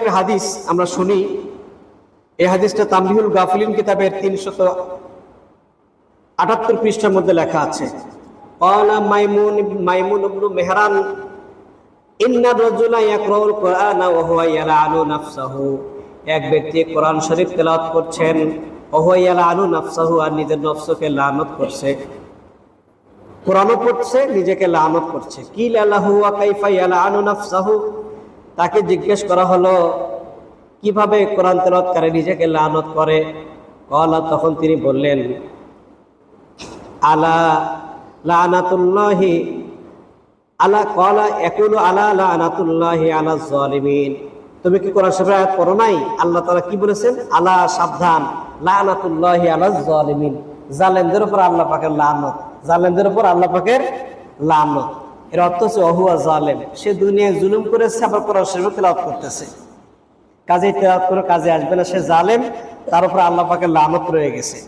একটা হাদিস আমরা শুনি, এই হাদিসটা তামলিহুল গাফলিন কিতাবের তিনশত আটাত্তর পৃষ্ঠার মধ্যে লেখা আছে মেহরান এক ব্যক্তি কোরআন শরীফ করছেন নাফসাহু আর নিজের নফসকে লানত করছে। কোরআনও পড়ছে, নিজেকে লানত করছে। কি লালাহু নাফসাহু? তাকে জিজ্ঞেস করা হলো, কীভাবে কোরআন তেলাওয়াত করে নিজেকে লানত করে? কলা, তখন তিনি বললেন, আলা লানাতুল্লাহি, আলা কলা একুলু আলা লানাতুল্লাহি আলা জালিমিন তুমি কি কোরআন শরীফের আয়াত পড়ো নাই? আল্লাহ তাআলা কি বলেছেন? আলা সাবধান, লানাতুল্লাহি আলা জালিমিন জালেমদের উপর আল্লাহ পাকের লানত, জালেমদের উপর আল্লাহ পাকের লানত। এর অর্থ হচ্ছে অহুয়া জালেম। সে দুনিয়ায় জুলুম করেছে, আবার কোরআন শরীফ তেলাওয়াত করতেছে। কাজে তেলাপ করে কাজে আসবে না, সে জালেম, তার উপর আল্লাহ পাকে লানত রয়ে গেছে।